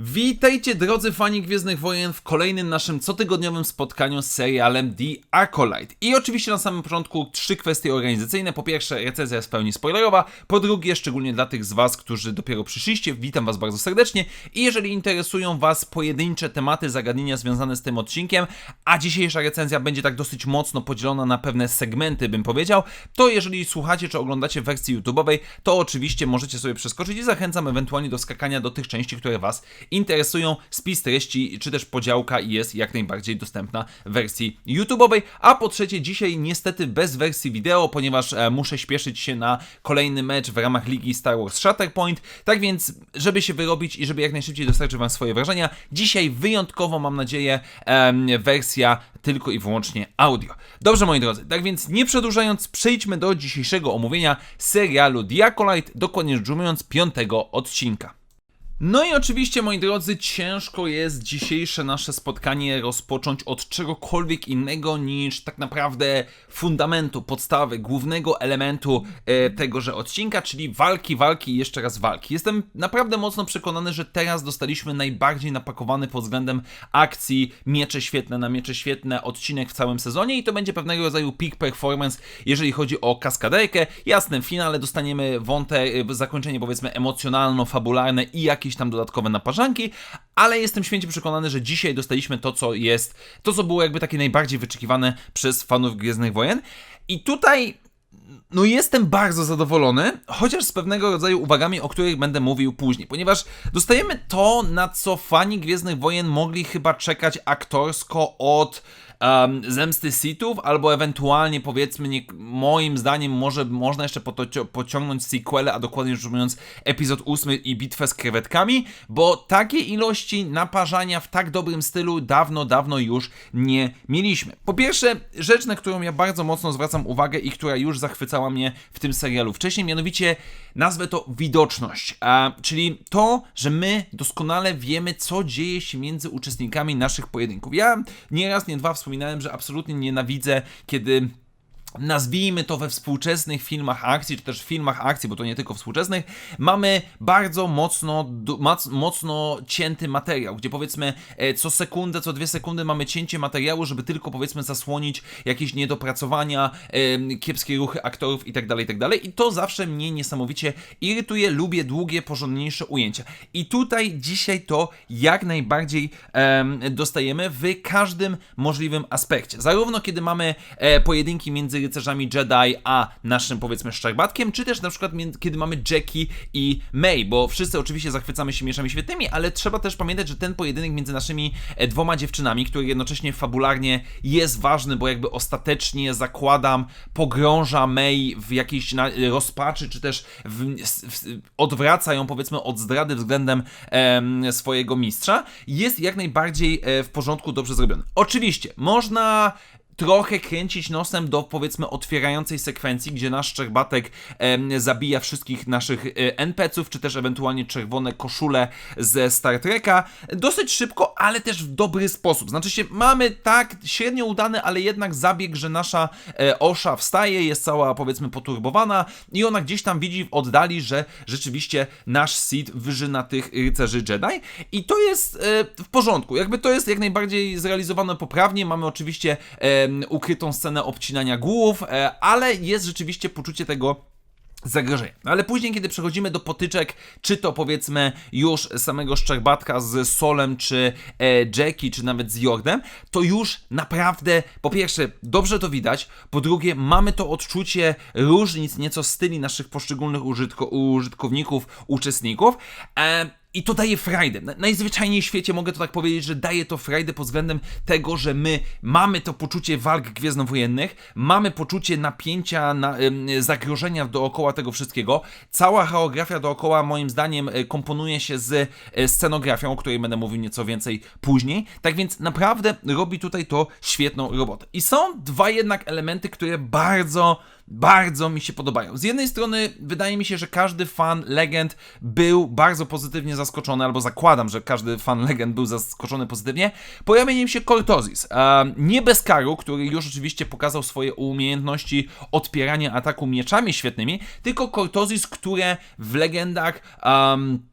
Witajcie drodzy fani Gwiezdnych Wojen w kolejnym naszym cotygodniowym spotkaniu z serialem The Acolyte. I oczywiście na samym początku trzy kwestie organizacyjne. Po pierwsze, recenzja jest w pełni spoilerowa. Po drugie, szczególnie dla tych z Was, którzy dopiero przyszliście, witam Was bardzo serdecznie. I jeżeli interesują Was pojedyncze tematy, zagadnienia związane z tym odcinkiem, a dzisiejsza recenzja będzie tak dosyć mocno podzielona na pewne segmenty, bym powiedział, to jeżeli słuchacie czy oglądacie w wersji YouTube'owej, to oczywiście możecie sobie przeskoczyć i zachęcam ewentualnie do skakania do tych części, które Was interesują. Spis treści czy też podziałka jest jak najbardziej dostępna w wersji YouTube'owej. A po trzecie, dzisiaj niestety bez wersji wideo, ponieważ e, muszę śpieszyć się na kolejny mecz w ramach ligi Star Wars Shatterpoint. Tak więc, żeby się wyrobić i żeby jak najszybciej dostarczyć Wam swoje wrażenia, dzisiaj wyjątkowo mam nadzieję wersja tylko i wyłącznie audio. Dobrze, moi drodzy, tak więc nie przedłużając, przejdźmy do dzisiejszego omówienia serialu The Acolyte, dokładnie rzecz ujmując, piątego odcinka. No i oczywiście, moi drodzy, ciężko jest dzisiejsze nasze spotkanie rozpocząć od czegokolwiek innego niż tak naprawdę fundamentu, podstawy, głównego elementu e, tegoże odcinka, czyli walki, walki i jeszcze raz walki. Jestem naprawdę mocno przekonany, że teraz dostaliśmy najbardziej napakowany pod względem akcji, miecze świetne na miecze świetne odcinek w całym sezonie i to będzie pewnego rodzaju peak performance, jeżeli chodzi o kaskaderkę. Jasne, w finale dostaniemy wątek, e, zakończenie powiedzmy emocjonalno-fabularne i jakieś tam dodatkowe naparzanki, ale jestem święcie przekonany, że dzisiaj dostaliśmy to, co jest, to, co było jakby takie najbardziej wyczekiwane przez fanów Gwiezdnych Wojen. I tutaj no jestem bardzo zadowolony, chociaż z pewnego rodzaju uwagami, o których będę mówił później, ponieważ dostajemy to, na co fani Gwiezdnych Wojen mogli chyba czekać aktorsko od um, Zemsty Sithów, albo ewentualnie powiedzmy, nie, moim zdaniem może można jeszcze potocio- pociągnąć sequelę, a dokładnie rzecz ujmując epizod 8 i bitwę z krewetkami, bo takie ilości naparzania w tak dobrym stylu dawno, dawno już nie mieliśmy. Po pierwsze, rzecz, na którą ja bardzo mocno zwracam uwagę i która już zachwycała mnie w tym serialu wcześniej, mianowicie nazwę to widoczność, a, czyli to, że my doskonale wiemy, co dzieje się między uczestnikami naszych pojedynków. Ja nie raz, nie dwa że absolutnie nienawidzę, kiedy nazwijmy to we współczesnych filmach akcji, czy też filmach akcji, bo to nie tylko współczesnych, mamy bardzo mocno, mocno cięty materiał, gdzie powiedzmy e, co sekundę, co dwie sekundy mamy cięcie materiału, żeby tylko powiedzmy zasłonić jakieś niedopracowania, kiepskie ruchy aktorów itd., itd. I to zawsze mnie niesamowicie irytuje, lubię długie, porządniejsze ujęcia. I tutaj dzisiaj to jak najbardziej em, dostajemy w każdym możliwym aspekcie. Zarówno kiedy mamy e, pojedynki między rycerzami Jedi a naszym powiedzmy szczerbatkiem, czy też na przykład między, kiedy mamy Jackie i May, bo wszyscy oczywiście zachwycamy się mieczami świetnymi, ale trzeba też pamiętać, że ten pojedynek między naszymi e, dwoma dziewczynami, który jednocześnie fabularnie jest ważny, bo jakby ostatecznie zakładam, pogrąża May w jakiejś rozpaczy, czy też w, w, odwraca ją powiedzmy od zdrady względem em, swojego mistrza, jest jak najbardziej e, w porządku, dobrze zrobiony. Oczywiście, można trochę kręcić nosem do powiedzmy otwierającej sekwencji, gdzie nasz Szczerbatek em, zabija wszystkich naszych e, NPC-ów, czy też ewentualnie czerwone koszule ze Star Treka dosyć szybko, ale też w dobry sposób. Znaczy się, mamy tak średnio udany, ale jednak zabieg, że nasza e, Osza wstaje, jest cała powiedzmy poturbowana i ona gdzieś tam widzi w oddali, że rzeczywiście nasz Sith wyżyna tych rycerzy Jedi i to jest e, w porządku. Jakby to jest jak najbardziej zrealizowane poprawnie. Mamy oczywiście em, ukrytą scenę obcinania głów, e, ale jest rzeczywiście poczucie tego zagrożenia. No ale później, kiedy przechodzimy do potyczek, czy to powiedzmy już samego Szczerbatka z Solem, czy e, Jackie, czy nawet z Jordem, to już naprawdę, po pierwsze, dobrze to widać, po drugie, mamy to odczucie różnic nieco styli naszych poszczególnych użytko, użytkowników, uczestników. E, i to daje frajdę. Na- Najzwyczajniej w świecie mogę to tak powiedzieć, że daje to frajdę pod względem tego, że my mamy to poczucie walk gwiezdnowojennych, mamy poczucie napięcia, na, zagrożenia dookoła tego wszystkiego. Cała choreografia dookoła, moim zdaniem, y, komponuje się z y, scenografią, o której będę mówił nieco więcej później. Tak więc naprawdę robi tutaj to świetną robotę. I są dwa jednak elementy, które bardzo bardzo mi się podobają. Z jednej strony wydaje mi się, że każdy fan Legend był bardzo pozytywnie zaskoczony, albo zakładam, że każdy fan Legend był zaskoczony pozytywnie, pojawieniem się Cortozis. Um, nie bez karu, który już oczywiście pokazał swoje umiejętności odpierania ataku mieczami świetnymi, tylko Cortozis, które w Legendach... Um,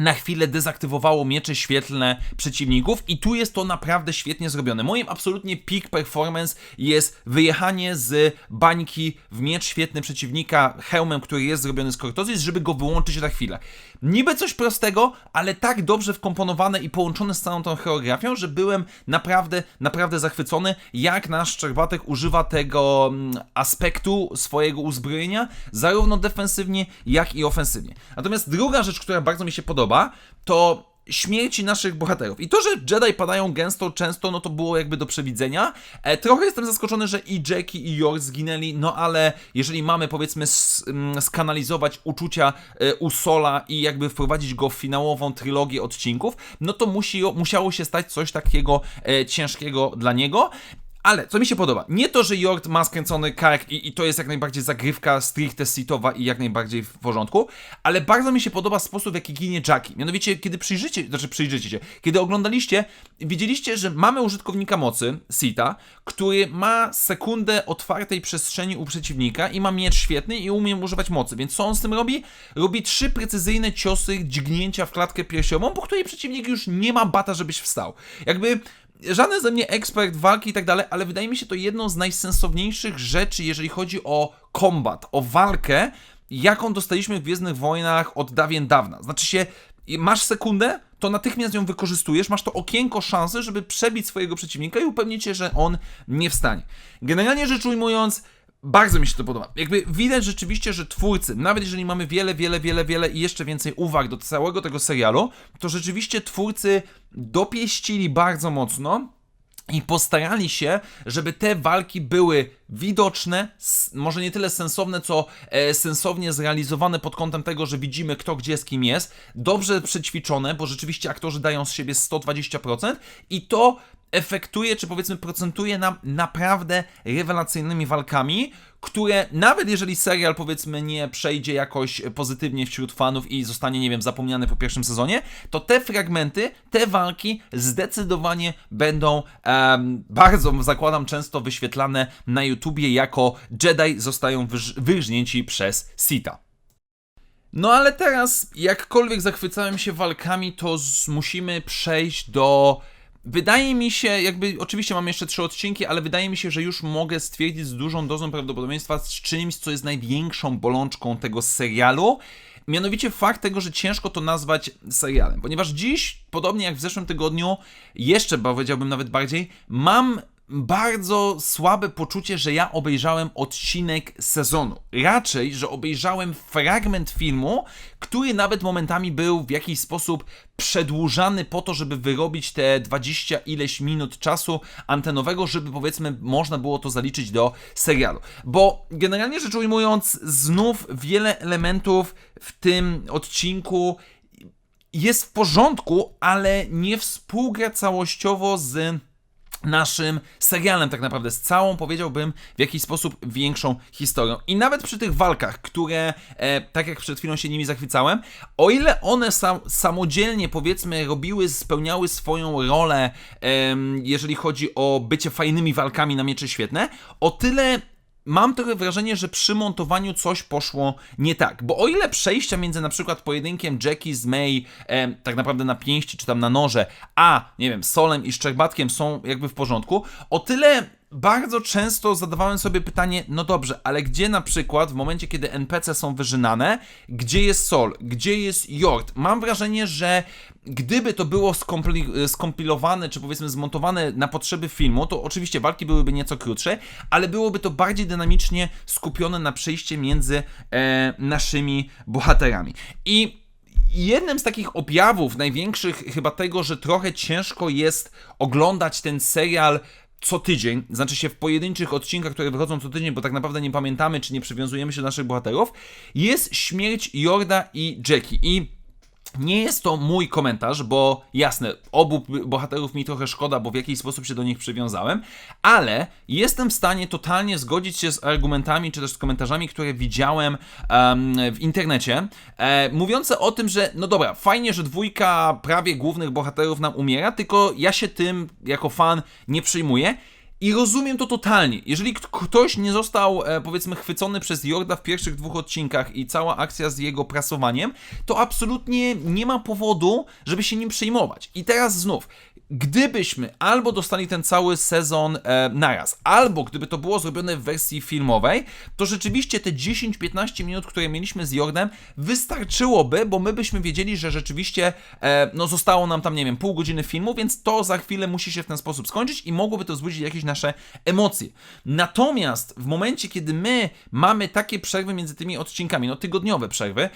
na chwilę dezaktywowało miecze świetlne przeciwników i tu jest to naprawdę świetnie zrobione. Moim absolutnie peak performance jest wyjechanie z bańki w miecz świetny przeciwnika hełmem, który jest zrobiony z Cortozis, żeby go wyłączyć na chwilę. Niby coś prostego, ale tak dobrze wkomponowane i połączone z całą tą choreografią, że byłem naprawdę, naprawdę zachwycony, jak nasz Szczerbatek używa tego mm, aspektu swojego uzbrojenia, zarówno defensywnie, jak i ofensywnie. Natomiast druga rzecz, która bardzo mi się podoba, to śmierci naszych bohaterów. I to, że Jedi padają gęsto, często, no to było jakby do przewidzenia. E, trochę jestem zaskoczony, że i Jackie i York zginęli, no ale jeżeli mamy powiedzmy mm, skanalizować uczucia e, u Sola i jakby wprowadzić go w finałową trylogię odcinków, no to musi, musiało się stać coś takiego e, ciężkiego dla niego. Ale co mi się podoba, nie to, że Jord ma skręcony kark i, i to jest jak najbardziej zagrywka stricte sitowa i jak najbardziej w porządku, ale bardzo mi się podoba sposób, w jaki ginie Jackie. Mianowicie, kiedy przyjrzycie, znaczy przyjrzycie się, kiedy oglądaliście, widzieliście, że mamy użytkownika mocy, Sita, który ma sekundę otwartej przestrzeni u przeciwnika i ma miecz świetny i umie używać mocy, więc co on z tym robi? Robi trzy precyzyjne ciosy dźgnięcia w klatkę piersiową, po której przeciwnik już nie ma bata, żebyś wstał. Jakby żaden ze mnie ekspert walki i tak dalej, ale wydaje mi się to jedną z najsensowniejszych rzeczy, jeżeli chodzi o kombat, o walkę, jaką dostaliśmy w Gwiezdnych Wojnach od dawien dawna. Znaczy się, masz sekundę, to natychmiast ją wykorzystujesz, masz to okienko szansy, żeby przebić swojego przeciwnika i upewnić się, że on nie wstanie. Generalnie rzecz ujmując, bardzo mi się to podoba. Jakby widać rzeczywiście, że twórcy, nawet jeżeli mamy wiele, wiele, wiele, wiele i jeszcze więcej uwag do całego tego serialu, to rzeczywiście twórcy dopieścili bardzo mocno i postarali się, żeby te walki były widoczne, może nie tyle sensowne, co e, sensownie zrealizowane pod kątem tego, że widzimy kto gdzie z kim jest, dobrze przećwiczone, bo rzeczywiście aktorzy dają z siebie 120% i to efektuje, czy powiedzmy procentuje nam naprawdę rewelacyjnymi walkami, które nawet jeżeli serial powiedzmy nie przejdzie jakoś pozytywnie wśród fanów i zostanie, nie wiem, zapomniany po pierwszym sezonie, to te fragmenty, te walki zdecydowanie będą bardzo, zakładam, często wyświetlane na YouTubie jako Jedi zostają wyż- wyrżnięci przez Sita. No ale teraz, jakkolwiek zachwycałem się walkami, to z, musimy przejść do. Wydaje mi się, jakby oczywiście mam jeszcze trzy odcinki, ale wydaje mi się, że już mogę stwierdzić z dużą dozą prawdopodobieństwa z czymś, co jest największą bolączką tego serialu. Mianowicie fakt tego, że ciężko to nazwać serialem, ponieważ dziś, podobnie jak w zeszłym tygodniu, jeszcze powiedziałbym nawet bardziej, mam bardzo słabe poczucie, że ja obejrzałem odcinek sezonu. Raczej, że obejrzałem fragment filmu, który nawet momentami był w jakiś sposób przedłużany po to, żeby wyrobić te 20 ileś minut czasu antenowego, żeby powiedzmy można było to zaliczyć do serialu. Bo generalnie rzecz ujmując, znów wiele elementów w tym odcinku jest w porządku, ale nie współgra całościowo z naszym serialem tak naprawdę, z całą powiedziałbym w jakiś sposób większą historią. I nawet przy tych walkach, które e, tak jak przed chwilą się nimi zachwycałem, o ile one sam, samodzielnie powiedzmy robiły, spełniały swoją rolę, em, jeżeli chodzi o bycie fajnymi walkami na miecze świetne, o tyle mam trochę wrażenie, że przy montowaniu coś poszło nie tak. Bo o ile przejścia między na przykład pojedynkiem Jackie z May em, tak naprawdę na pięści czy tam na noże, a nie wiem, Solem i Szczerbatkiem są jakby w porządku, o tyle bardzo często zadawałem sobie pytanie, no dobrze, ale gdzie na przykład w momencie, kiedy NPC są wyżynane, gdzie jest Sol, gdzie jest Jord? Mam wrażenie, że gdyby to było skompli- skompilowane, czy powiedzmy zmontowane na potrzeby filmu, to oczywiście walki byłyby nieco krótsze, ale byłoby to bardziej dynamicznie skupione na przejście między e, naszymi bohaterami. I Jednym z takich objawów największych chyba tego, że trochę ciężko jest oglądać ten serial co tydzień, znaczy się w pojedynczych odcinkach, które wychodzą co tydzień, bo tak naprawdę nie pamiętamy, czy nie przywiązujemy się do naszych bohaterów, jest śmierć Jorda i Jackie. I Nie jest to mój komentarz, bo jasne, obu bohaterów mi trochę szkoda, bo w jakiś sposób się do nich przywiązałem, ale jestem w stanie totalnie zgodzić się z argumentami czy też z komentarzami, które widziałem em, w internecie, e, mówiące o tym, że no dobra, fajnie, że dwójka prawie głównych bohaterów nam umiera, tylko ja się tym jako fan nie przyjmuję. I rozumiem to totalnie. Jeżeli ktoś nie został, e, powiedzmy, chwycony przez Jorda w pierwszych dwóch odcinkach i cała akcja z jego prasowaniem, to absolutnie nie ma powodu, żeby się nim przejmować. I teraz znów, gdybyśmy albo dostali ten cały sezon e, naraz, albo gdyby to było zrobione w wersji filmowej, to rzeczywiście te 10-15 minut, które mieliśmy z Jordem, wystarczyłoby, bo my byśmy wiedzieli, że rzeczywiście e, no zostało nam tam, nie wiem, pół godziny filmu, więc to za chwilę musi się w ten sposób skończyć i mogłoby to wzbudzić jakieś nasze emocje. Natomiast w momencie, kiedy my mamy takie przerwy między tymi odcinkami, no tygodniowe przerwy,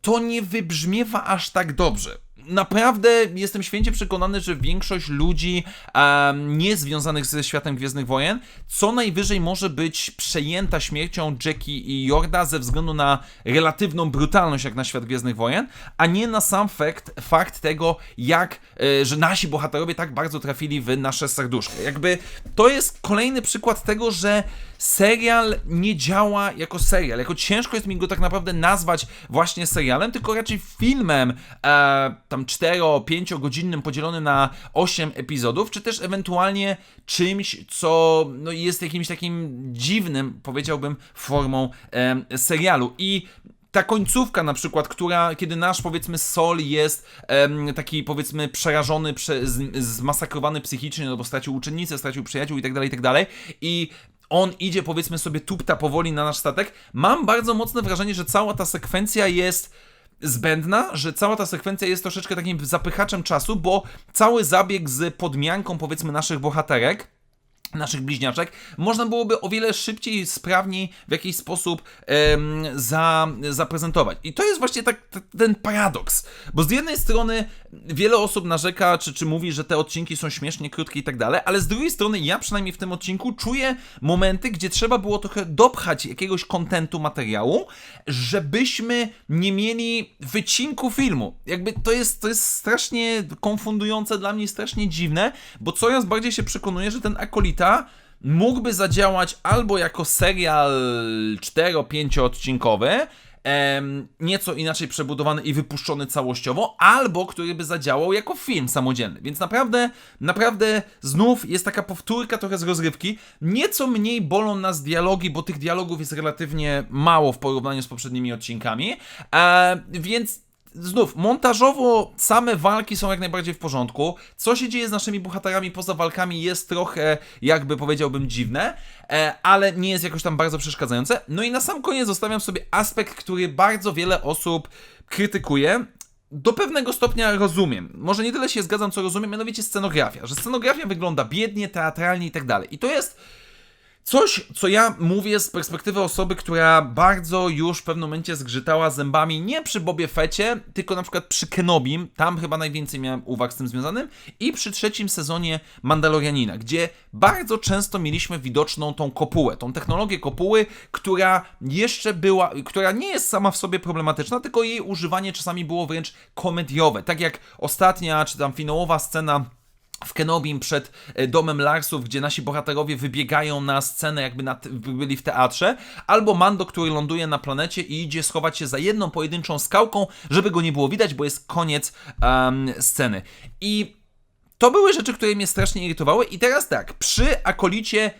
to nie wybrzmiewa aż tak dobrze. Naprawdę jestem święcie przekonany, że większość ludzi um, nie związanych ze światem Gwiezdnych Wojen co najwyżej może być przejęta śmiercią Jackie i Jorda ze względu na relatywną brutalność jak na świat Gwiezdnych Wojen, a nie na sam fakt, fakt tego, jak, e, że nasi bohaterowie tak bardzo trafili w nasze serduszko. Jakby to jest kolejny przykład tego, że serial nie działa jako serial. Jako ciężko jest mi go tak naprawdę nazwać właśnie serialem, tylko raczej filmem e, tam 4-5 godzinnym podzielonym na 8 epizodów, czy też ewentualnie czymś, co no, jest jakimś takim dziwnym, powiedziałbym, formą e, serialu. I ta końcówka na przykład, która, kiedy nasz powiedzmy Sol jest em, taki powiedzmy przerażony, prze, z, zmasakrowany psychicznie, no bo stracił uczennicę, stracił przyjaciół i tak dalej, i tak dalej i on idzie powiedzmy sobie tupta powoli na nasz statek, mam bardzo mocne wrażenie, że cała ta sekwencja jest zbędna, że cała ta sekwencja jest troszeczkę takim zapychaczem czasu, bo cały zabieg z podmianką powiedzmy naszych bohaterek naszych bliźniaczek, można byłoby o wiele szybciej sprawniej w jakiś sposób em, za, zaprezentować. I to jest właśnie tak, ten paradoks, bo z jednej strony wiele osób narzeka, czy, czy mówi, że te odcinki są śmiesznie krótkie i tak dalej, ale z drugiej strony ja przynajmniej w tym odcinku czuję momenty, gdzie trzeba było trochę dopchać jakiegoś kontentu materiału, żebyśmy nie mieli wycinku filmu. Jakby to jest, to jest strasznie konfundujące dla mnie, strasznie dziwne, bo coraz bardziej się przekonuję, że ten mógłby zadziałać albo jako serial 4-5 odcinkowy, nieco inaczej przebudowany i wypuszczony całościowo, albo który by zadziałał jako film samodzielny. Więc naprawdę, naprawdę znów jest taka powtórka trochę z rozrywki. Nieco mniej bolą nas dialogi, bo tych dialogów jest relatywnie mało w porównaniu z poprzednimi odcinkami. E, więc Znów, montażowo same walki są jak najbardziej w porządku. Co się dzieje z naszymi bohaterami poza walkami jest trochę, jakby powiedziałbym, dziwne, e, ale nie jest jakoś tam bardzo przeszkadzające. No i na sam koniec zostawiam sobie aspekt, który bardzo wiele osób krytykuje. Do pewnego stopnia rozumiem. Może nie tyle się zgadzam, co rozumiem, mianowicie scenografia. Że scenografia wygląda biednie, teatralnie i tak dalej. I to jest Coś, co ja mówię z perspektywy osoby, która bardzo już w pewnym momencie zgrzytała zębami nie przy Bobie Fecie, tylko na przykład przy Kenobim, tam chyba najwięcej miałem uwag z tym związanym, i przy trzecim sezonie Mandalorianina, gdzie bardzo często mieliśmy widoczną tą kopułę, tą technologię kopuły, która jeszcze była, która nie jest sama w sobie problematyczna, tylko jej używanie czasami było wręcz komediowe, tak jak ostatnia, czy tam finałowa scena w Kenobim przed e, domem Larsów, gdzie nasi bohaterowie wybiegają na scenę, jakby na, byli w teatrze, albo Mando, który ląduje na planecie i idzie schować się za jedną pojedynczą skałką, żeby go nie było widać, bo jest koniec em, sceny. I to były rzeczy, które mnie strasznie irytowały. I teraz tak, przy akolicie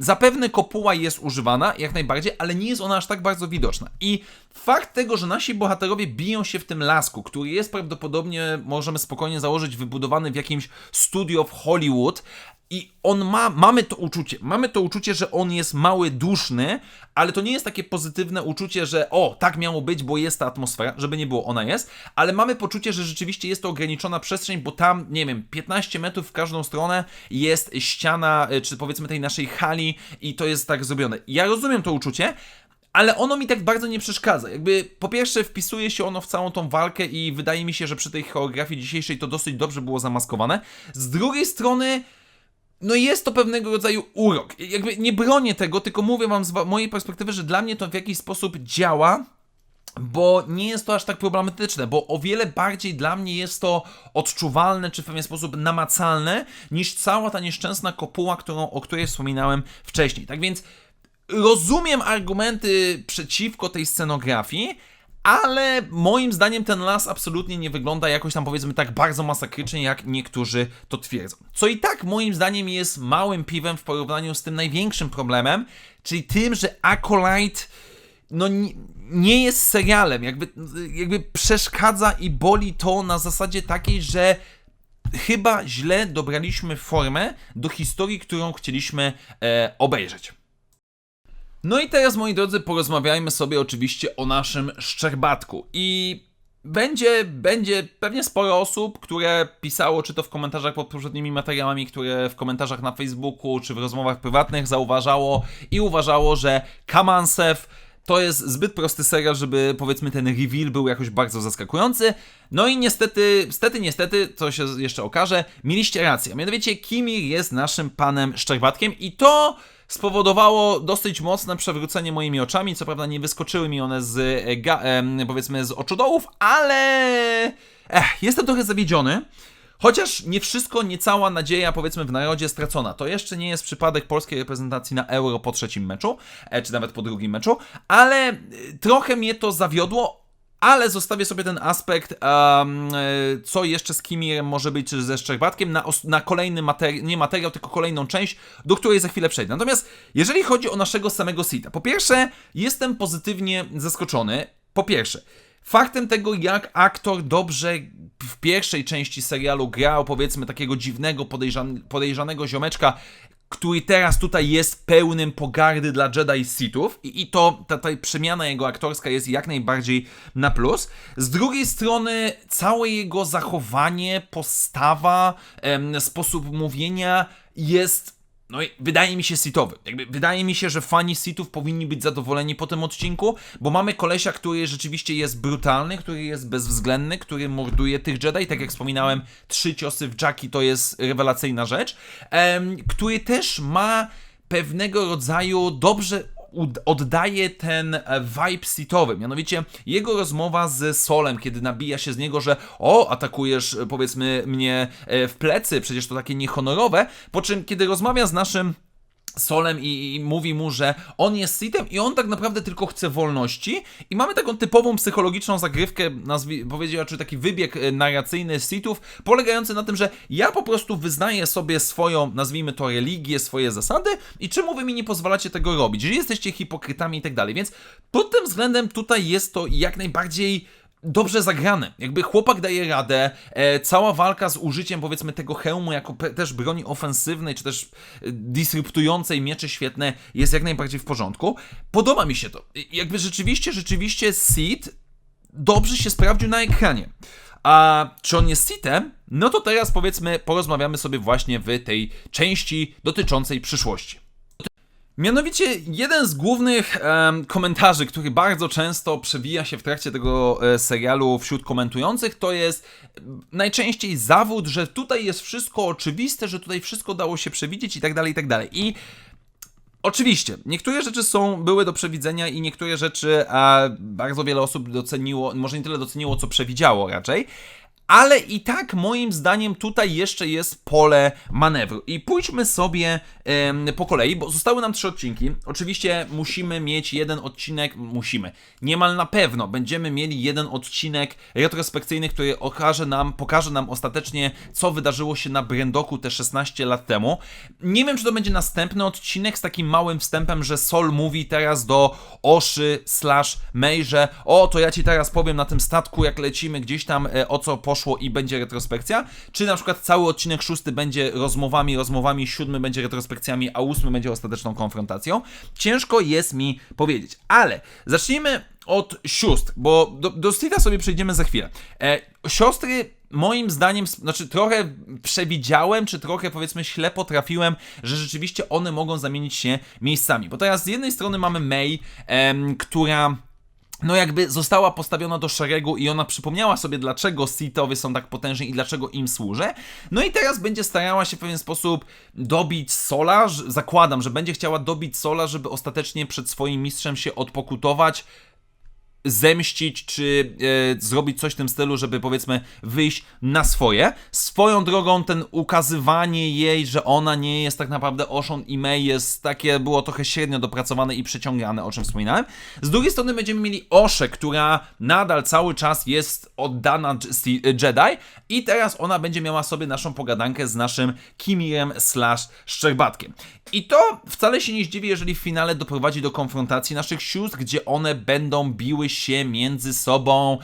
zapewne kopuła jest używana, jak najbardziej, ale nie jest ona aż tak bardzo widoczna. I fakt tego, że nasi bohaterowie biją się w tym lasku, który jest prawdopodobnie, możemy spokojnie założyć, wybudowany w jakimś studio w Hollywood, i on ma, mamy to uczucie, mamy to uczucie, że on jest mały, duszny, ale to nie jest takie pozytywne uczucie, że o, tak miało być, bo jest ta atmosfera, żeby nie było, ona jest, ale mamy poczucie, że rzeczywiście jest to ograniczona przestrzeń, bo tam, nie wiem, 15 metrów w każdą stronę jest ściana, y, czy powiedzmy tej naszej hali i to jest tak zrobione. Ja rozumiem to uczucie, ale ono mi tak bardzo nie przeszkadza. Jakby po pierwsze wpisuje się ono w całą tą walkę i wydaje mi się, że przy tej choreografii dzisiejszej to dosyć dobrze było zamaskowane. Z drugiej strony no jest to pewnego rodzaju urok. Jakby nie bronię tego, tylko mówię wam z mojej perspektywy, że dla mnie to w jakiś sposób działa. bo nie jest to aż tak problematyczne, bo o wiele bardziej dla mnie jest to odczuwalne, czy w pewien sposób namacalne, niż cała ta nieszczęsna kopuła, którą, o której wspominałem wcześniej. Tak więc rozumiem argumenty przeciwko tej scenografii, ale moim zdaniem ten las absolutnie nie wygląda jakoś tam powiedzmy tak bardzo masakrycznie, jak niektórzy to twierdzą. Co i tak moim zdaniem jest małym piwem w porównaniu z tym największym problemem, czyli tym, że Acolyte no nie, jest serialem, jakby, jakby przeszkadza i boli to na zasadzie takiej, że chyba źle dobraliśmy formę do historii, którą chcieliśmy e, obejrzeć. No i teraz, moi drodzy, porozmawiajmy sobie oczywiście o naszym szczerbatku. I będzie, będzie pewnie sporo osób, które pisało, czy to w komentarzach pod poprzednimi materiałami, które w komentarzach na Facebooku, czy w rozmowach prywatnych zauważało i uważało, że Kamansew to jest zbyt prosty serial, żeby powiedzmy ten reveal był jakoś bardzo zaskakujący. No i niestety, niestety, niestety, to się jeszcze okaże, mieliście rację. Mianowicie Kimir jest naszym panem Szczerbatkiem i to spowodowało dosyć mocne przewrócenie moimi oczami. Co prawda nie wyskoczyły mi one z, e, powiedzmy, z oczodołów, ale Ech, jestem trochę zawiedziony. Chociaż nie wszystko, nie cała nadzieja, powiedzmy, w narodzie stracona. To jeszcze nie jest przypadek polskiej reprezentacji na Euro po trzecim meczu, e, czy nawet po drugim meczu, ale e, trochę mnie to zawiodło. Ale zostawię sobie ten aspekt, um, co jeszcze z Kimirem może być, ze Szczerbatkiem, na, na kolejny materiał, nie materiał, tylko kolejną część, do której za chwilę przejdę. Natomiast jeżeli chodzi o naszego samego Sita, po pierwsze, jestem pozytywnie zaskoczony. Po pierwsze, faktem tego, jak aktor dobrze w pierwszej części serialu grał, powiedzmy, takiego dziwnego, podejrzan- podejrzanego ziomeczka, który teraz tutaj jest pełnym pogardy dla Jedi Sithów i, i to, ta, ta przemiana jego aktorska jest jak najbardziej na plus. Z drugiej strony całe jego zachowanie, postawa, em, sposób mówienia jest no i wydaje mi się sitowy. Jakby wydaje mi się, że fani sitów powinni być zadowoleni po tym odcinku, bo mamy kolesia, który rzeczywiście jest brutalny, który jest bezwzględny, który morduje tych Jedi. Tak jak wspominałem, trzy ciosy w Jackie to jest rewelacyjna rzecz. Em, który też ma pewnego rodzaju dobrze oddaje ten e, vibe sitowy. Mianowicie jego rozmowa z Solem, kiedy nabija się z niego, że o, atakujesz e, powiedzmy mnie e, w plecy, przecież to takie niehonorowe, po czym kiedy rozmawia z naszym Solem i, i mówi mu, że on jest Sithem i on tak naprawdę tylko chce wolności. I mamy taką typową psychologiczną zagrywkę, nazwi, czy taki wybieg e, narracyjny Sithów, polegający na tym, że ja po prostu wyznaję sobie swoją, nazwijmy to religię, swoje zasady i czemu wy mi nie pozwalacie tego robić, że jesteście hipokrytami i tak dalej, więc pod tym względem tutaj jest to jak najbardziej dobrze zagrane. Jakby chłopak daje radę, e, cała walka z użyciem powiedzmy tego hełmu jako też broni ofensywnej, czy też e, disruptującej miecze świetne jest jak najbardziej w porządku. Podoba mi się to. Jakby rzeczywiście, rzeczywiście Seed dobrze się sprawdził na ekranie. A czy on jest Sithem? No to teraz powiedzmy porozmawiamy sobie właśnie w tej części dotyczącej przyszłości. Mianowicie jeden z głównych komentarzy, który bardzo często przewija się w trakcie tego e, serialu wśród komentujących, to jest najczęściej zawód, że tutaj jest wszystko oczywiste, że tutaj wszystko dało się przewidzieć i tak dalej, i tak dalej. I Oczywiście, niektóre rzeczy są, były do przewidzenia i niektóre rzeczy a, bardzo wiele osób doceniło, może nie tyle doceniło, co przewidziało raczej, ale i tak moim zdaniem tutaj jeszcze jest pole manewru. I pójdźmy sobie po kolei, bo zostały nam trzy odcinki. Oczywiście musimy mieć jeden odcinek, musimy, niemal na pewno będziemy mieli jeden odcinek retrospekcyjny, który okaże nam, pokaże nam ostatecznie, co wydarzyło się na Brendoku te 16 lat temu. Nie wiem, czy to będzie następny odcinek z takim małym wstępem, że Sol mówi teraz do Oszy slash że o, to ja ci teraz powiem na tym statku, jak lecimy gdzieś tam, e, o co poszło i będzie retrospekcja, czy na przykład cały odcinek szósty będzie rozmowami, rozmowami, siódmy będzie retrospekcjami, a ósmy będzie ostateczną konfrontacją. Ciężko jest mi powiedzieć, ale zacznijmy od sióstr, bo do, do Steve'a sobie przejdziemy za chwilę. E, siostry moim zdaniem, znaczy trochę przewidziałem, czy trochę powiedzmy ślepo trafiłem, że rzeczywiście one mogą zamienić się miejscami. Bo teraz z jednej strony mamy May, em, która no jakby została postawiona do szeregu i ona przypomniała sobie, dlaczego Sithowie są tak potężni i dlaczego im służę. No i teraz będzie starała się w pewien sposób dobić Sola. Zakładam, że będzie chciała dobić Sola, żeby ostatecznie przed swoim mistrzem się odpokutować. Zemścić, czy e, zrobić coś w tym stylu, żeby powiedzmy wyjść na swoje. Swoją drogą ten ukazywanie jej, że ona nie jest tak naprawdę Ocean i May jest takie, było trochę średnio dopracowane i przeciągane, o czym wspominałem. Z drugiej strony będziemy mieli Oszę, która nadal cały czas jest oddana Jedi i teraz ona będzie miała sobie naszą pogadankę z naszym Kimirem slash Szczerbatkiem. I to wcale się nie zdziwi, jeżeli w finale doprowadzi do konfrontacji naszych sióstr, gdzie one będą biły się między sobą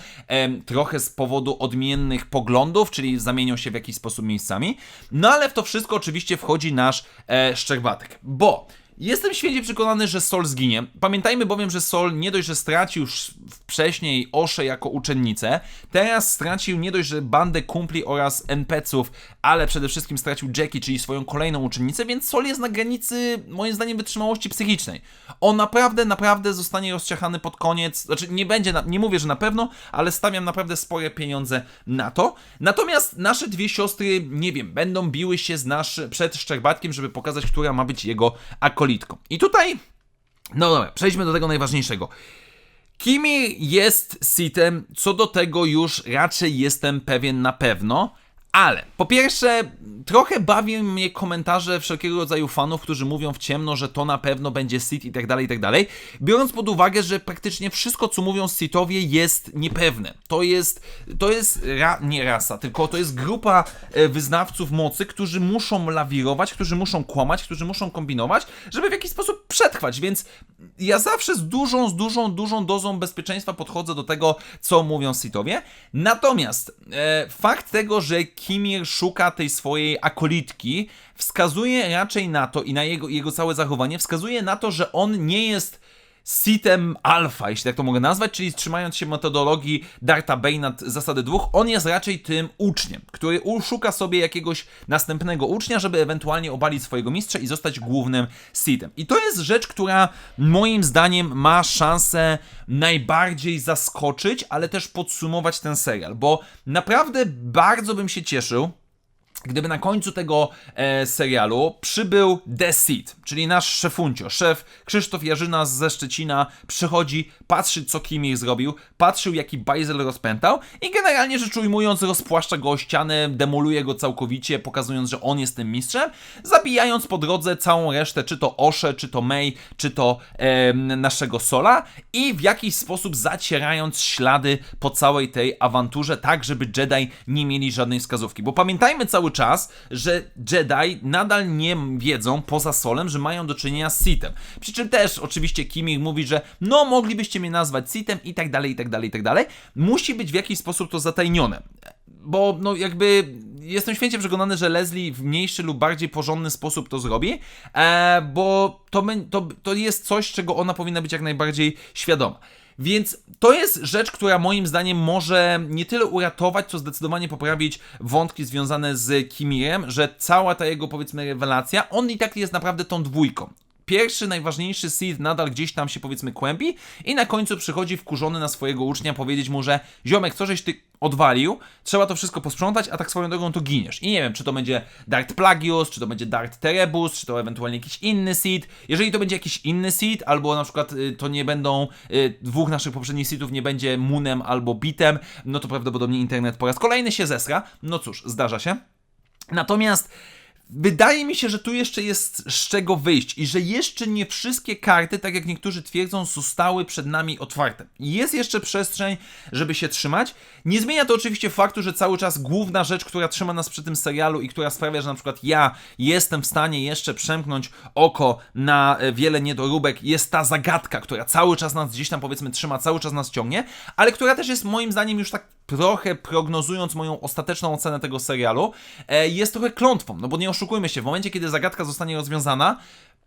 trochę z powodu odmiennych poglądów, czyli zamienią się w jakiś sposób miejscami. No ale w to wszystko oczywiście wchodzi nasz e, Szczerbatek, bo Jestem święcie przekonany, że Sol zginie. Pamiętajmy bowiem, że Sol nie dość, że stracił już wcześniej Oszę jako uczennicę, teraz stracił nie dość, że bandę kumpli oraz NPC-ów, ale przede wszystkim stracił Jackie, czyli swoją kolejną uczennicę, więc Sol jest na granicy, moim zdaniem, wytrzymałości psychicznej. On naprawdę, naprawdę zostanie rozciachany pod koniec, znaczy nie będzie, na, nie mówię, że na pewno, ale stawiam naprawdę spore pieniądze na to. Natomiast nasze dwie siostry, nie wiem, będą biły się z nasz, przed Szczerbatkiem, żeby pokazać, która ma być jego akolitką. I tutaj, no dobra, przejdźmy do tego najważniejszego. Kimi jest Sitem, co do tego już raczej jestem pewien na pewno, ale po pierwsze, trochę bawią mnie komentarze wszelkiego rodzaju fanów, którzy mówią w ciemno, że to na pewno będzie Sith i tak dalej, i tak dalej, biorąc pod uwagę, że praktycznie wszystko, co mówią Sithowie jest niepewne. To jest, to jest ra, nie rasa, tylko to jest grupa e, wyznawców mocy, którzy muszą lawirować, którzy muszą kłamać, którzy muszą kombinować, żeby w jakiś sposób przetrwać, więc ja zawsze z dużą, z dużą, dużą dozą bezpieczeństwa podchodzę do tego, co mówią Sithowie. Natomiast e, fakt tego, że Kimir szuka tej swojej akolitki, wskazuje raczej na to i na jego, jego całe zachowanie, wskazuje na to, że on nie jest Sitem Alpha, jeśli tak to mogę nazwać, czyli trzymając się metodologii Darta Bane'a zasady dwóch, on jest raczej tym uczniem, który szuka sobie jakiegoś następnego ucznia, żeby ewentualnie obalić swojego mistrza i zostać głównym Sitem. I to jest rzecz, która moim zdaniem ma szansę najbardziej zaskoczyć, ale też podsumować ten serial, bo naprawdę bardzo bym się cieszył, gdyby na końcu tego e, serialu przybył The Seed, czyli nasz szefuncio, szef Krzysztof Jarzyna ze Szczecina, przychodzi, patrzy co Kimir zrobił, patrzył jaki bajzel rozpętał i generalnie rzecz ujmując rozpłaszcza go o ścianę, demoluje go całkowicie, pokazując, że on jest tym mistrzem, zabijając po drodze całą resztę, czy to Osze, czy to May, czy to e, naszego Sola i w jakiś sposób zacierając ślady po całej tej awanturze, tak żeby Jedi nie mieli żadnej wskazówki. Bo pamiętajmy cały czas, że Jedi nadal nie wiedzą poza Solem, że mają do czynienia z Sithem. Przy czym też oczywiście Kimir mówi, że no moglibyście mnie nazwać Sithem i tak dalej, i tak dalej, i tak dalej. Musi być w jakiś sposób to zatajnione. Bo no jakby jestem święcie przekonany, że Leslie w mniejszy lub bardziej porządny sposób to zrobi, e, bo to, to, to jest coś, czego ona powinna być jak najbardziej świadoma. Więc to jest rzecz, która moim zdaniem może nie tyle uratować, co zdecydowanie poprawić wątki związane z Kimirem, że cała ta jego powiedzmy rewelacja, on i tak jest naprawdę tą dwójką. Pierwszy, najważniejszy Sith nadal gdzieś tam się powiedzmy kłębi i na końcu przychodzi wkurzony na swojego ucznia powiedzieć mu, że ziomek, co żeś ty odwalił, trzeba to wszystko posprzątać, a tak swoją drogą to giniesz. I nie wiem, czy to będzie Darth Plagius, czy to będzie Darth Terebus, czy to ewentualnie jakiś inny Sith. Jeżeli to będzie jakiś inny Sith, albo na przykład y, to nie będą, y, dwóch naszych poprzednich Sithów nie będzie Moonem albo Bitem, no to prawdopodobnie internet po raz kolejny się zesra. No cóż, zdarza się. Natomiast wydaje mi się, że tu jeszcze jest z czego wyjść i że jeszcze nie wszystkie karty, tak jak niektórzy twierdzą, zostały przed nami otwarte. Jest jeszcze przestrzeń, żeby się trzymać. Nie zmienia to oczywiście faktu, że cały czas główna rzecz, która trzyma nas przy tym serialu i która sprawia, że na przykład ja jestem w stanie jeszcze przemknąć oko na e, wiele niedoróbek, jest ta zagadka, która cały czas nas gdzieś tam powiedzmy trzyma, cały czas nas ciągnie, ale która też jest moim zdaniem już tak trochę prognozując moją ostateczną ocenę tego serialu, e, jest trochę klątwą, no bo nie oszukujmy się, w momencie, kiedy zagadka zostanie rozwiązana,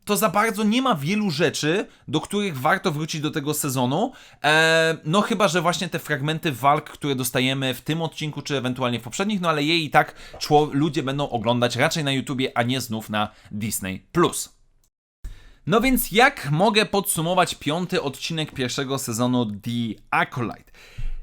to za bardzo nie ma wielu rzeczy, do których warto wrócić do tego sezonu. E, no chyba, że właśnie te fragmenty walk, które dostajemy w tym odcinku, czy ewentualnie w poprzednich, no ale jej i tak ludzie będą oglądać raczej na YouTubie, a nie znów na Disney+. No więc jak mogę podsumować piąty odcinek pierwszego sezonu The Acolyte?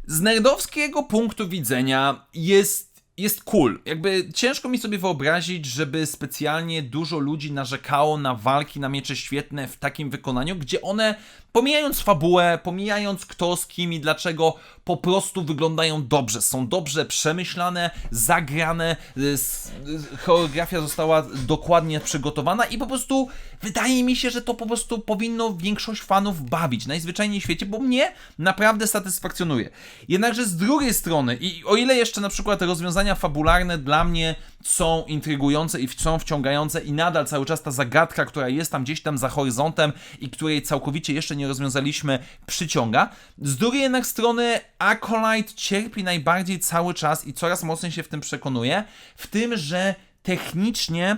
Z nerdowskiego punktu widzenia jest jest cool. Jakby ciężko mi sobie wyobrazić, żeby specjalnie dużo ludzi narzekało na walki na miecze świetne w takim wykonaniu, gdzie one, pomijając fabułę, pomijając kto z kim i dlaczego, po prostu wyglądają dobrze. Są dobrze przemyślane, zagrane, y, y, choreografia została dokładnie przygotowana i po prostu wydaje mi się, że to po prostu powinno większość fanów bawić najzwyczajniej w świecie, bo mnie naprawdę satysfakcjonuje. Jednakże z drugiej strony, i o ile jeszcze na przykład rozwiązania fabularne dla mnie są intrygujące i są wciągające i nadal cały czas ta zagadka, która jest tam gdzieś tam za horyzontem i której całkowicie jeszcze nie rozwiązaliśmy, przyciąga. Z drugiej jednak strony Acolyte cierpi najbardziej cały czas i coraz mocniej się w tym przekonuje, w tym, że technicznie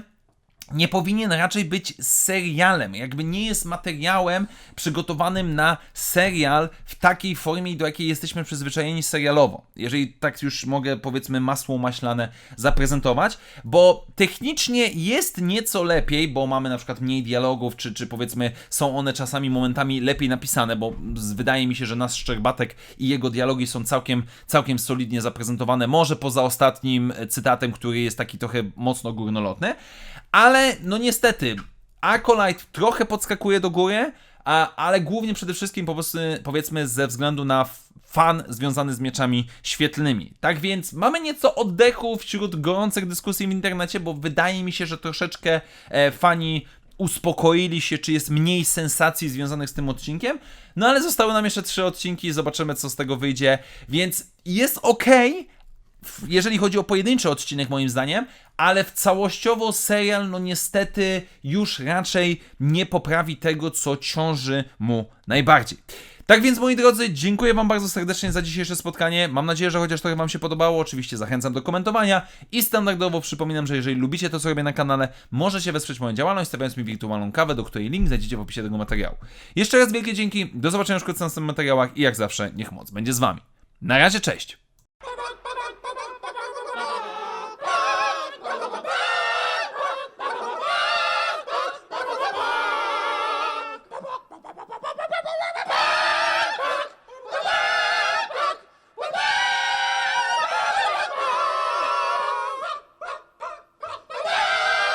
nie powinien raczej być serialem, jakby nie jest materiałem przygotowanym na serial w takiej formie, do jakiej jesteśmy przyzwyczajeni serialowo. Jeżeli tak już mogę, powiedzmy, masło maślane zaprezentować, bo technicznie jest nieco lepiej, bo mamy na przykład mniej dialogów, czy, czy powiedzmy są one czasami momentami lepiej napisane, bo wydaje mi się, że nasz Szczerbatek i jego dialogi są całkiem, całkiem solidnie zaprezentowane, może poza ostatnim cytatem, który jest taki trochę mocno górnolotny, ale no niestety, Acolyte trochę podskakuje do góry, a, ale głównie przede wszystkim po prostu, powiedzmy ze względu na fan związany z mieczami świetlnymi. Tak więc mamy nieco oddechu wśród gorących dyskusji w internecie, bo wydaje mi się, że troszeczkę e, fani uspokoili się, czy jest mniej sensacji związanych z tym odcinkiem. No ale zostały nam jeszcze trzy odcinki, zobaczymy co z tego wyjdzie, więc jest ok, jeżeli chodzi o pojedynczy odcinek moim zdaniem, ale w całościowo serial no niestety już raczej nie poprawi tego, co ciąży mu najbardziej. Tak więc moi drodzy, dziękuję wam bardzo serdecznie za dzisiejsze spotkanie. Mam nadzieję, że chociaż trochę wam się podobało. Oczywiście zachęcam do komentowania i standardowo przypominam, że jeżeli lubicie to, co robię na kanale, możecie wesprzeć moją działalność, stawiając mi wirtualną kawę, do której link znajdziecie w opisie tego materiału. Jeszcze raz wielkie dzięki, do zobaczenia już wkrótce w następnych materiałach i jak zawsze, niech moc będzie z wami. Na razie, cześć! 爸爸爸爸爸爸